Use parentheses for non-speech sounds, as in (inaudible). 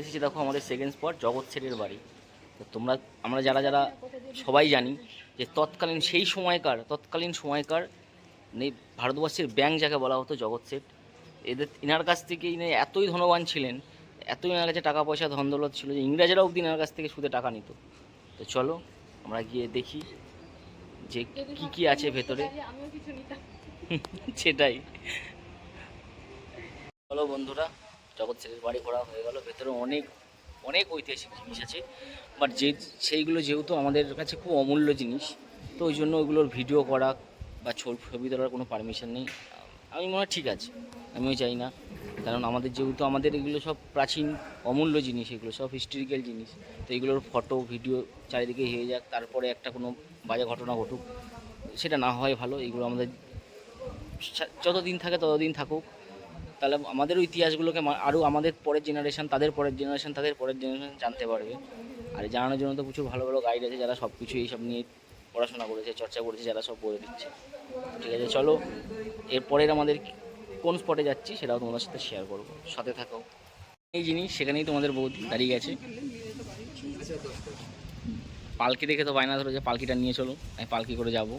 এসেছি দেখো আমাদের সেকেন্ড স্পট জগৎ সেটের বাড়ি। তো তোমরা আমরা যারা যারা সবাই জানি যে তৎকালীন সেই সময়কার তৎকালীন সময়কার মানে ভারতবর্ষের ব্যাংক যাকে বলা হতো জগৎ সেট এদের ইনার কাছ থেকে ইনি এতই ধনবান ছিলেন এতই এনার কাছে টাকা পয়সা ধন দৌলত ছিল যে ইংরেজরা অবধি এনার কাছ থেকে সুদে টাকা নিত। তো চলো আমরা গিয়ে দেখি যে কি কি আছে ভেতরে। (laughs) সেটাই। চলো বন্ধুরা জগৎ সেটের বাড়ি ঘোরা হয়ে গেল, ভেতরে অনেক অনেক ঐতিহাসিক জিনিস আছে। বাট যে, সেইগুলো যেহেতু আমাদের কাছে খুব অমূল্য জিনিস, তো ওই জন্য ওইগুলোর ভিডিও করা বা ছবি তোলার কোনো পারমিশন নেই। আমি মনে হয় ঠিক আছে, আমিও চাই না। কারণ আমাদের যেহেতু আমাদের এগুলো সব প্রাচীন, অমূল্য জিনিস এগুলো, সব হিস্টোরিক্যাল জিনিস। তো এগুলোর ফটো ভিডিও চারিদিকে হয়ে যাক, তারপরে একটা কোনো বাজে ঘটনা ঘটুক, সেটা না হয় ভালো। এগুলো আমাদের, যতদিন থাকে ততদিন থাকুক। তাহলে আমাদেরও ইতিহাসগুলোকে আরও আমাদের পরের জেনারেশন তাদের পরের জেনারেশন তাদের পরের জেনারেশন জানতে পারবে। আর জানানোর জন্য তো প্রচুর ভালো ভালো গাইড আছে যারা সব কিছু এইসব নিয়ে পড়াশোনা করেছে, চর্চা করেছে, যারা সব বলে দিচ্ছে। ঠিক আছে, চলো, এরপরের আমাদের কোন স্পটে যাচ্ছি সেটাও তোমাদের সাথে শেয়ার করব। সাথে থাকো। এই জিনিস সেখানেই তোমাদের বৌদি দাঁড়িয়ে গেছে। পালকি দেখে তো বায়না ধরে যে পালকিটা নিয়ে চলো, আমি পালকি করে যাব।